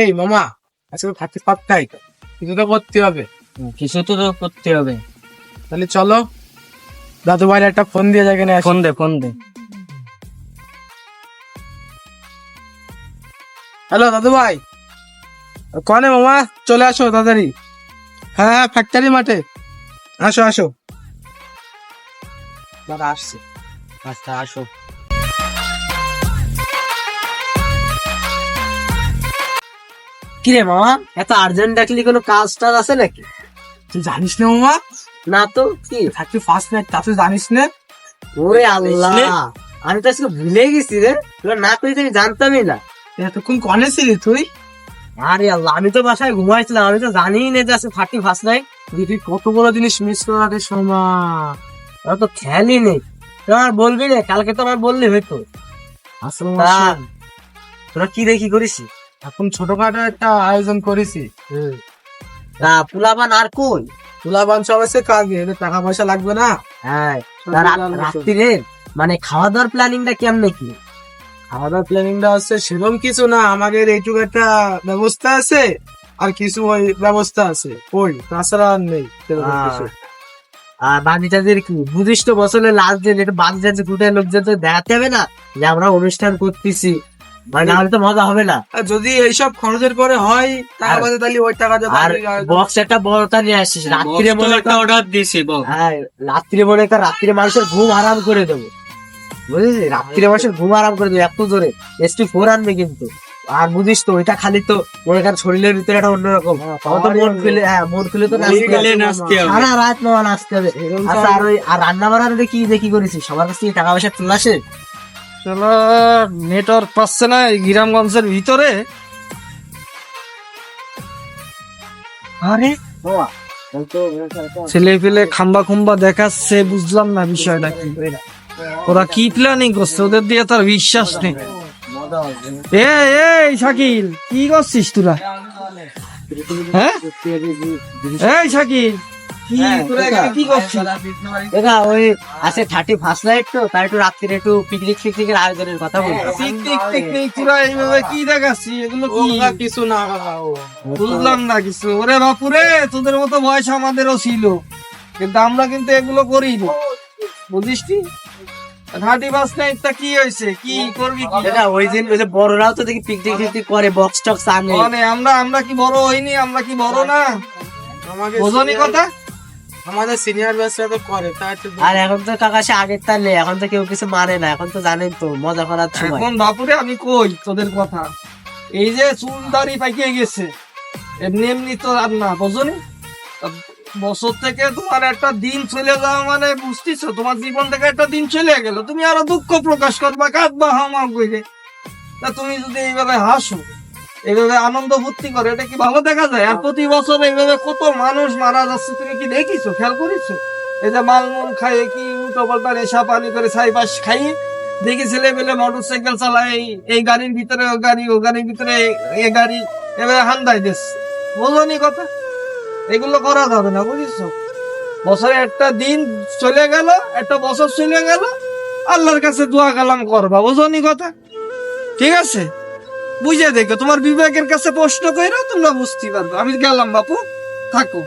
এই মামা আজকে তো থাকতে পারতাই। কিছু তো করতে হবে। কিছু তো তো করতে হবে। তাহলে চলো দাদু ভাইয়ের একটা ফোন দিয়ে যায় কিনা ফোন দে ফোন দে। হ্যালো দাদু ভাই। কনে মামা চলে আসো তাড়াতাড়ি। হ্যাঁ হ্যাঁ ফ্যাক্টরি মাঠে। আসো আসো। দাদা আসছে। আচ্ছা আসো। কিরে মামা এত আর্জেন্ট ডাকলি কোনো কাজ টাজ আছে নাকি? তুই জানিস না মামা? না তো কি? থাকতে ফার্স্ট নাইট তা তুই জানিস না? ওরে আল্লাহ আমি তো আজকে ভুলে গেছি রে তোরা না করি আমি জানতামই না। এতক্ষণ কনে ছিলি তুই? আরে আল্লাহ আমি তো বাসায় ঘুমাইছিলাম আমি তো জানি না যে আজকে থার্টি ফার্স্ট নাইট তুই কত বড় জিনিস মিস করাতে সমা? আমার তো খেয়ালই নেই। তুই আমার বলবি না কালকে তো আমার বললি হয়তো। আসলে তোরা কি দেখি করিস? এখন ছোটখাটো একটা আয়োজন করেছি। তা পুলাবান আর কই তুলাবান সব আছে কাজে এদের টাকা পয়সা লাগবে না। হ্যাঁ মানে খাওয়া দাওয়ার প্ল্যানিংটা কেমনে কি? খাওয়া দাওয়ার প্ল্যানিংটা আছে সেরকম কিছু না আমাদের এইটুকু একটা ব্যবস্থা আছে আর কিছু ওই ব্যবস্থা আছে ওই তাছাড়া আর নেই। আর বাড়িটাদের কি? বুঝিস তো বছরের লাস্ট দিন একটু বাড়ি যাচ্ছে গুটের লোকজন তো দেখাতে হবে না? যে আমরা অনুষ্ঠান করতেছি। মানে নাহলে তো মজা হবে না। আর যদি এইসব খরচের পরে হয় টাকা আর- পয়সা তাহলে ওই টাকা দিয়ে আর বক্স একটা বড়টা নিয়ে আসছিস রাত্রিরে মনে কর অর্ডার দিয়েছি হ্যাঁ রাত্রিরে মনে রাত্রিরে মানুষের ঘুম আরাম করে দেবো। বুঝেছিস? রাত্রিরে মানুষের ঘুম আরাম করে দেবো এত জোরে। এসটি ফোর আনবে কিন্তু। আর বুঝিস তো ওইটা খালি তো মনে কর শরীরের ভিতরে একটা অন্যরকম। হ্যাঁ, তো মন খুলে হ্যাঁ মন খুলে তো নাচতে হবে। সারা রাত নয় নাচতে হবে। আচ্ছা আর ওই আর রান্না বান্না কি দেখি করেছিস? সবার কাছ থেকে টাকা পয়সা চলে আসে? নেটওয়ার্ক পাচ্ছে না এই গ্রামগঞ্জের ভিতরে? আরে ছেলে পেলে খাম্বা খুম্বা দেখাচ্ছে বুঝলাম না বিষয়টা কি। ওরা কি প্ল্যানিং করছে? ওদের দিয়ে তার বিশ্বাস নেই। এ এই শাকিল কি করছিস তোরা? হ্যাঁ? এই শাকিল কি তোরা এখানে কি করছিস? দেখা ওই আছে থার্টি ফার্স্ট নাইট তো তাই একটু রাত্রিরে একটু পিকনিক ফিকনিকের আয়োজনের কথা বলব পিকনিক টিকনিক তোরা এইভাবে কি দেখাচ্ছি এগুলো কিছু না বুঝলাম না কিছু। ওরে বাপুরে তোদের মতো বয়স আমাদেরও ছিল। কিন্তু আমরা কিন্তু এগুলো করিনি। বুঝিস কি থার্টি পাঁচ নাইটটা কি হয়েছে? কি করবি কি? ওই দিন ওই যে বড়রাও তো দেখি পিকনিক টিকনিক করে বক্স টক্স আনে। মানে আমরা আমরা কি বড় হইনি? আমরা কি বড় না? বোঝনি কথা? আমাদের সিনিয়র ব্যাচরা তো করে তা একটু আর এখন তো কাকা সে আগের তার নেই এখন তো কেউ কিছু মানে না এখন তো জানেন তো মজা করার সময়। এখন বাপুরে আমি কই তোদের কথা? এই যে চুল দাড়ি পাকিয়ে গেছে এমনি এমনি তো আর না বোঝনি? বছর থেকে তোমার একটা দিন চলে যাওয়া মানে বুঝতেছো তোমার জীবন থেকে একটা দিন চলে গেল তুমি আরও দুঃখ প্রকাশ করবা কাঁদবা হামা তা তুমি যদি এইভাবে হাসো এইভাবে আনন্দ ফুর্তি করে, এটা কি ভালো দেখা যায়? আর প্রতি বছর এইভাবে কত মানুষ মারা যাচ্ছে, তুমি কি দেখিছো? খেয়াল করেছ? এই যে মালমুল খাইয়ে কি উল্টো পাল্টা নেশা, পানি করে ছাইপাশ খাইয়ে দেখি ছেলে পেলে মোটর সাইকেল চালায়, এই- গাড়ির ভিতরে ও গাড়ি, ও গাড়ির ভিতরে এই গাড়ি এভাবে হান্দাই দিচ্ছে। বোঝনি কথা? এগুলো করা যাবে না বুঝিস বছরে একটা দিন চলে গেল, একটা বছর চলে গেল, আল্লাহর কাছে দোয়া কালাম করবা, বোঝনি কথা? ঠিক আছে? বুঝে দেখো, তোমার বিবেকের কাছে প্রশ্ন কইরা তোমরা বুঝতে পারবে। আমি গেলাম বাপু, থাকো।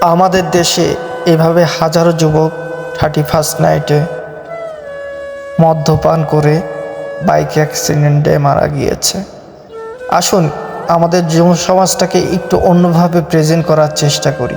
আমাদের দেশে এভাবে হাজারো যুবক থার্টি ফার্স্ট নাইটে মদ্যপান করে বাইক অ্যাক্সিডেন্টে মারা গিয়েছে। আসুন, আমাদের যুব সমাজটাকে একটু অন্যভাবে প্রেজেন্ট করার চেষ্টা করি।